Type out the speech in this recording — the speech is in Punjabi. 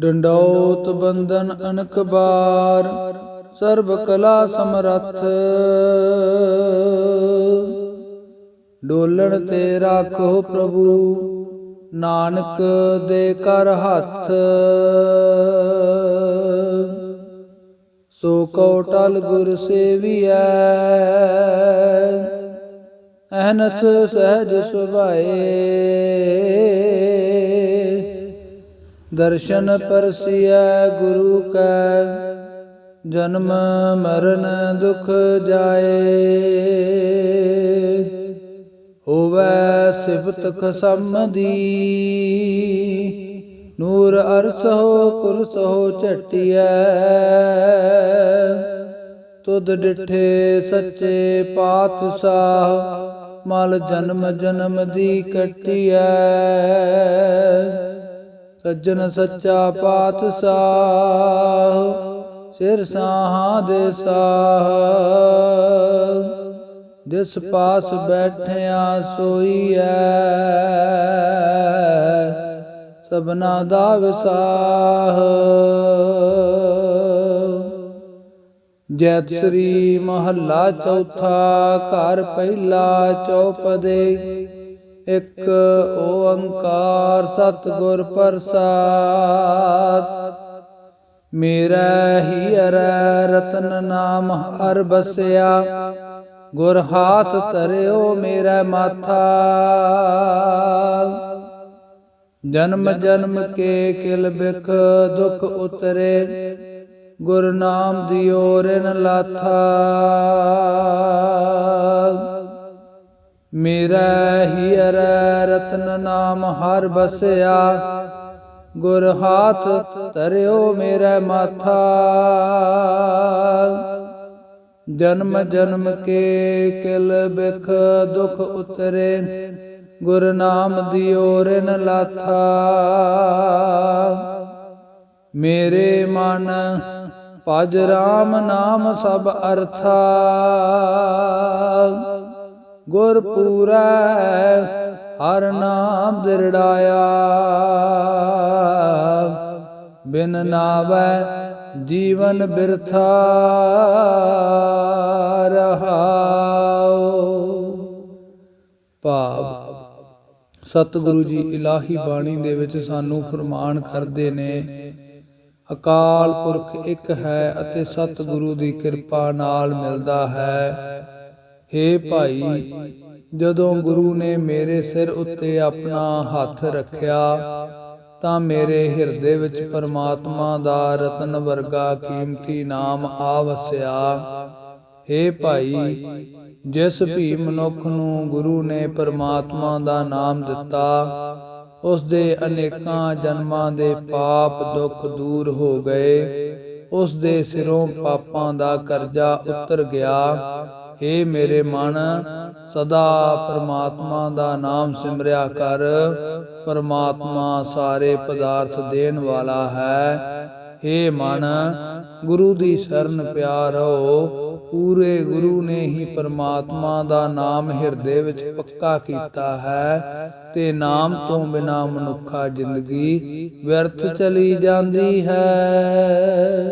ਡੰਡੌਤ ਬੰਧਨ ਅਨਕ ਬਾਰ, ਸਰਬ ਕਲਾ ਸਮਰੱਥ। ਡੋਲਣ ਤੇ ਰਾਖੋ ਪ੍ਰਭੂ, ਨਾਨਕ ਦੇ ਕਰ ਹੱਥ। ਸੋ ਕਉ ਟਲ ਗੁਰ ਸੇਵੀਐ, ਅਹਨਸ ਸਹਿਜ ਸੁਭਾਏ। ਦਰਸ਼ਨ ਪਰਸਿਐ ਗੁਰੂ ਕੈ, ਜਨਮ ਮਰਨ ਦੁਖ ਜਾਏ। ਹੋਵੈ ਸਿਫਤ ਖਸਮਦੀ, ਨੂਰ ਅਰਸ ਅਰਸੋ ਕੁਰਸੋ ਝਟਿਐ। ਤੁਧ ਡਿਠੇ ਸੱਚੇ ਪਾਤਸ਼ਾਹ, ਮਲ ਜਨਮ ਜਨਮ ਦੀ ਕਟਿਐ। ਸੱਜਣ ਸੱਚਾ ਪਾਤਸ਼ਾਹ, ਸਿਰ ਸਾਹਾਂ ਦੇ ਸਾਹ। ਜਿਸ ਪਾਸ ਬੈਠਿਆ ਸੋਈਐ, ਸਭਨਾ ਦਾ ਵਿਸਾਹ। ਜੈਤ ਸ੍ਰੀ ਮਹੱਲਾ ਚੌਥਾ, ਘਰ ਪਹਿਲਾ ਚੌਪਦੇ ਇੱਕ ਓੰਕਾਰ ਸਤਿਗੁਰ ਪ੍ਰਸਾਦ। ਮੇਰਾ ਹੀ ਅਰੈ ਰਤਨ ਨਾਮ ਹਰ ਬਸਿਆ। ਗੁਰ ਹਾਥ ਧਰਿਓ ਮੇਰਾ ਮਾਥਾ। ਜਨਮ ਜਨਮ ਕੇ ਕਿਲ ਬਿਖ ਦੁਖ ਉਤਰੇ। ਗੁਰ ਨਾਮ ਦਿਓ ਰਿਨ ਲਾਥਾ। ਮੇਰਾ ਹੀ ਅਰੈ ਰਤਨ ਨਾਮ ਹਰ ਬਸਿਆ। ਗੁਰ ਹਾਥ ਧਰਿਓ ਮੇਰਾ ਮਾਥਾ। ਜਨਮ ਜਨਮ ਕੇ ਕਿਲ ਬਿਖ ਦੁਖ ਉਤਰੇ। ਗੁਰ ਨਾਮ ਦਿਓ ਰਿਨ ਲਾਥਾ। ਮੇਰੇ ਮਨ ਭਜ ਰਾਮ ਨਾਮ ਸਭ ਅਰਥਾ। ਗੁਰ ਪੂਰੈ ਹਰ ਨਾਮ ਦਿਰੜਾਇਆ। ਬਿਨ ਨਾਵੈ ਜੀਵਨ ਬਿਰਥਾ ਰਹਾਉ। ਭਾਵ, ਸਤਿਗੁਰੂ ਜੀ ਇਲਾਹੀ ਬਾਣੀ ਦੇ ਵਿੱਚ ਸਾਨੂੰ ਫਰਮਾਨ ਕਰਦੇ ਨੇ, ਅਕਾਲ ਪੁਰਖ ਇੱਕ ਹੈ ਅਤੇ ਸਤਿਗੁਰੂ ਦੀ ਕਿਰਪਾ ਨਾਲ ਮਿਲਦਾ ਹੈ। हे ਭਾਈ, ਜਦੋਂ ਗੁਰੂ ਨੇ ਮੇਰੇ ਸਿਰ ਉੱਤੇ ਆਪਣਾ ਹੱਥ ਰੱਖਿਆ, ਤਾਂ ਮੇਰੇ ਹਿਰਦੇ ਵਿੱਚ ਪਰਮਾਤਮਾ ਦਾ ਰਤਨ ਵਰਗਾ ਕੀਮਤੀ ਨਾਮ ਆ ਵਸਿਆ। हे ਭਾਈ, ਜਿਸ ਵੀ ਮਨੁੱਖ ਨੂੰ ਗੁਰੂ ਨੇ ਪਰਮਾਤਮਾ ਦਾ ਨਾਮ ਦਿੱਤਾ, ਉਸ ਦੇ ਅਨੇਕਾਂ ਜਨਮਾਂ ਦੇ ਪਾਪ ਦੁੱਖ ਦੂਰ ਹੋ ਗਏ, ਉਸ ਦੇ ਸਿਰੋਂ ਪਾਪਾਂ ਦਾ ਕਰਜ਼ਾ ਉਤਰ ਗਿਆ। ਏ ਮੇਰੇ ਮਨ, ਸਦਾ ਪਰਮਾਤਮਾ ਦਾ ਨਾਮ ਸਿਮਰਿਆ ਕਰ। ਪਰਮਾਤਮਾ ਸਾਰੇ ਪਦਾਰਥ ਦੇਣ ਵਾਲਾ ਹੈ। ਏ ਮਨ, ਗੁਰੂ ਦੀ ਸ਼ਰਨ ਪਿਆ ਰਹੋ ਪੂਰੇ ਗੁਰੂ ਨੇ ਹੀ ਪਰਮਾਤਮਾ ਦਾ ਨਾਮ ਹਿਰਦੇ ਵਿੱਚ ਪੱਕਾ ਕੀਤਾ ਹੈ। ਤੇ ਨਾਮ ਤੋਂ ਬਿਨਾ ਮਨੁੱਖਾ ਜ਼ਿੰਦਗੀ ਵਿਅਰਥ ਚਲੀ ਜਾਂਦੀ ਹੈ।